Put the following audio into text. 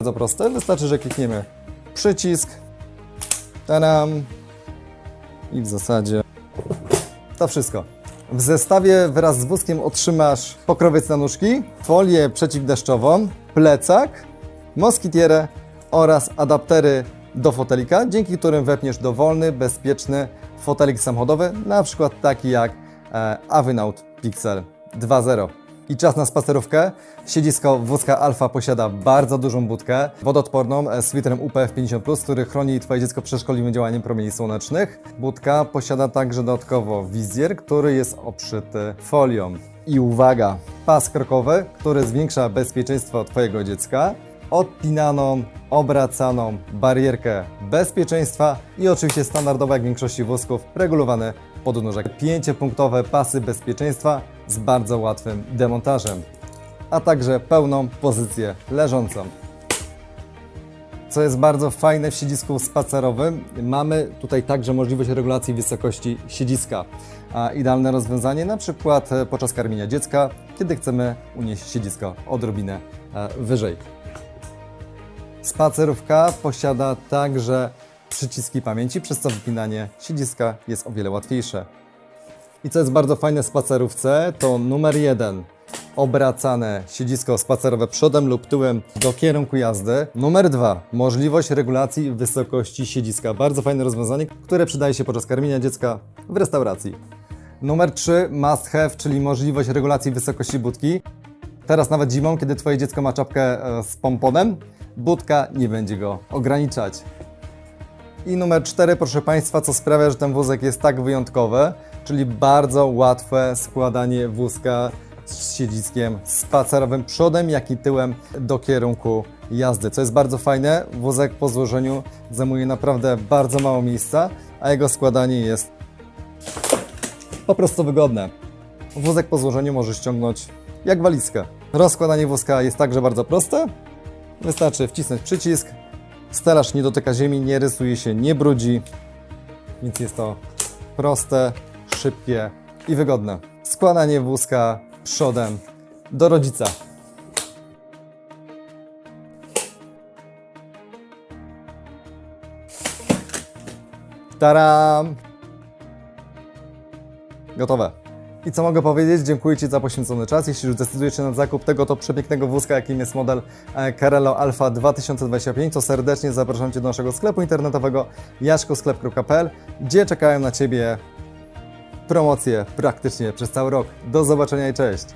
Bardzo proste, wystarczy, że klikniemy przycisk, tadam i w zasadzie to wszystko. W zestawie wraz z wózkiem otrzymasz pokrowiec na nóżki, folię przeciwdeszczową, plecak, moskitierę oraz adaptery do fotelika, dzięki którym wepniesz dowolny, bezpieczny fotelik samochodowy, na przykład taki jak e, Avynaut Pixel 2.0. I czas na spacerówkę. Siedzisko wózka Alfa posiada bardzo dużą budkę wodoodporną e, z filtrem UPF 50+, który chroni Twoje dziecko przed szkodliwym działaniem promieni słonecznych. Budka posiada także dodatkowo wizjer, który jest obszyty folią. I uwaga, pas krokowy, który zwiększa bezpieczeństwo Twojego dziecka odpinaną, obracaną barierkę bezpieczeństwa i oczywiście standardowo jak w większości wózków regulowane podnóżek. Pięciopunktowe pasy bezpieczeństwa z bardzo łatwym demontażem, a także pełną pozycję leżącą. Co jest bardzo fajne w siedzisku spacerowym, mamy tutaj także możliwość regulacji wysokości siedziska. A idealne rozwiązanie na przykład e, podczas karmienia dziecka, kiedy chcemy unieść siedzisko odrobinę e, wyżej. Spacerówka posiada także przyciski pamięci, przez co wypinanie siedziska jest o wiele łatwiejsze. I co jest bardzo fajne w spacerówce, to numer jeden obracane siedzisko spacerowe przodem lub tyłem do kierunku jazdy. Numer dwa możliwość regulacji wysokości siedziska. Bardzo fajne rozwiązanie, które przydaje się podczas karmienia dziecka w restauracji. Numer 3 must have, czyli możliwość regulacji wysokości budki. Teraz nawet zimą, kiedy Twoje dziecko ma czapkę e, z pomponem, budka nie będzie go ograniczać. I numer 4, proszę Państwa, co sprawia, że ten wózek jest tak wyjątkowy, czyli bardzo łatwe składanie wózka z siedziskiem spacerowym przodem, jak i tyłem do kierunku jazdy. Co jest bardzo fajne, wózek po złożeniu zajmuje naprawdę bardzo mało miejsca, a jego składanie jest po prostu wygodne. Wózek po złożeniu może ściągnąć jak walizkę. Rozkładanie wózka jest także bardzo proste. Wystarczy wcisnąć przycisk. Stelaż nie dotyka ziemi, nie rysuje się, nie brudzi. Więc jest to proste, szybkie i wygodne. Składanie wózka przodem do rodzica. Taram! Gotowe. I co mogę powiedzieć? Dziękuję Ci za poświęcony czas. Jeśli już zdecydujesz się na zakup tego to przepięknego wózka, jakim jest model Carello Alpha 2025, to serdecznie zapraszam Cię do naszego sklepu internetowego jaśkosklep.pl, gdzie czekają na Ciebie promocje praktycznie przez cały rok. Do zobaczenia i cześć!